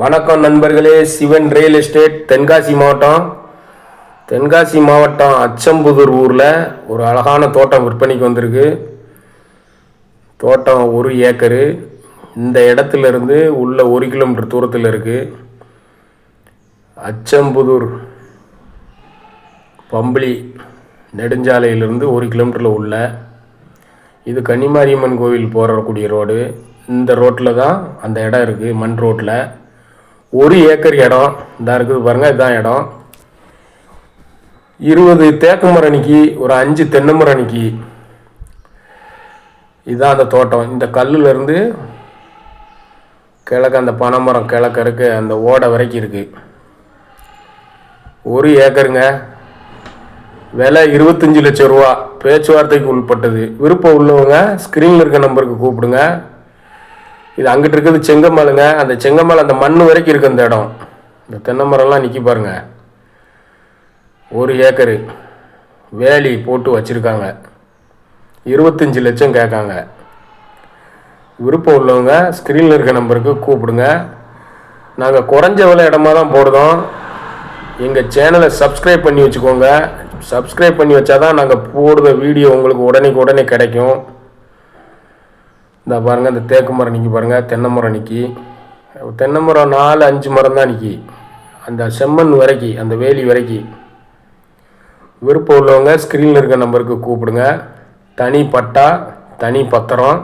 வணக்கம் நண்பர்களே Sivan real estate Tenkasi மாவட்டம். தென்காசி மாவட்டம் அச்சம்புதூர் ஊரில் ஒரு அழகான தோட்டம் விற்பனைக்கு வந்திருக்கு. தோட்டம் ஒரு ஏக்கரு. இந்த இடத்துல இருந்து உள்ள ஒரு கிலோமீட்டர் தூரத்தில் இருக்குது அச்சம்புதூர் பம்பளி நெடுஞ்சாலையிலிருந்து ஒரு கிலோமீட்டரில் உள்ள இது கன்னிமாரியம்மன் கோவில் போகக்கூடிய ரோடு. இந்த ரோட்டில் தான் அந்த இடம் இருக்குது மண் ரோட்டில் ஒரு ஏக்கர் இடம் இதாக இருக்குது பாருங்கள் இதுதான் இடம். இருபது தேக்கு மரம் ஒரு அஞ்சு தென்னை மரம் இதுதான் அந்த தோட்டம். இந்த கல்லுலேருந்து கிழக்கு அந்த பனைமரம் கிழக்கு இருக்கு அந்த ஓடை வரைக்கும் இருக்குது ஒரு ஏக்கருங்க. விலை இருபத்தஞ்சி லட்சம் ரூபா. பேச்சுவார்த்தைக்கு உட்பட்டது. விருப்பம் உள்ளவங்க ஸ்க்ரீனில் இருக்க நம்பருக்கு கூப்பிடுங்க. இது அங்கிட்டு இருக்கிறது செங்கமலைங்க அந்த செங்கமலை அந்த மண் வரைக்கும் இருக்கு அந்த இடம். இந்த தென்னை மரம்லாம் நிற்கி பாருங்க. ஒரு ஏக்கரு வேலி போட்டு வச்சுருக்காங்க. இருபத்தஞ்சி லட்சம் கேட்காங்க. விருப்பம் உள்ளவங்க ஸ்க்ரீனில் இருக்க நம்பருக்கு கூப்பிடுங்க. நாங்கள் குறைஞ்ச விலை இடமா தான் போடுறோம். எங்கள் சேனலை சப்ஸ்கிரைப் பண்ணி வச்சுக்கோங்க. சப்ஸ்கிரைப் பண்ணி வச்சா தான் நாங்கள் போடுற வீடியோ உங்களுக்கு உடனேக்கு உடனே கிடைக்கும். இந்த பாருங்கள் இந்த தேக்கு மரம் நிற்கி பாருங்கள் தென்னை மரம் நிற்கி தென்னை மரம் நாலு அஞ்சு மரம் தான் நிற்கி அந்த செம்மண் வரைக்கி அந்த வேலி வரைக்கி. விருப்பம் உள்ளவங்க ஸ்க்ரீனில் இருக்க நம்பருக்கு கூப்பிடுங்க. தனி பட்டா தனி பத்திரம்.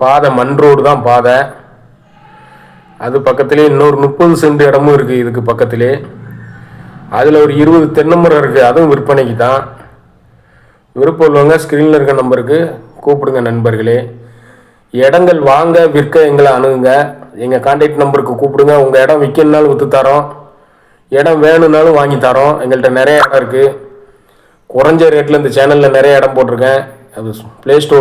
பாதை மண் ரோடு தான் பாதை. அது பக்கத்துலேயே இன்னொரு முப்பது சென்ட் இடமும் இருக்குது இதுக்கு பக்கத்துலேயே அதில் ஒரு இருபது தென்னை மரம் இருக்குது அதுவும் விற்பனைக்கு தான். விருப்பம் உள்ளவங்க ஸ்க்ரீனில் இருக்க நம்பருக்கு கூப்பிடுங்க நண்பர்களே. இடங்கள் வாங்க விற்க எங்களை அணுகுங்க. எங்கள் கான்டாக்ட் நம்பருக்கு கூப்பிடுங்க. உங்கள் இடம் விற்கணுனாலும் விற்று தரோம். இடம் வேணும்னாலும் வாங்கி தரோம். எங்கள்கிட்ட நிறைய இடம் இருக்குது குறைஞ்ச ரேட்டில் இந்த சேனலில் நிறைய இடம் போட்டிருக்கேன். அது ப்ளே ஸ்டோர்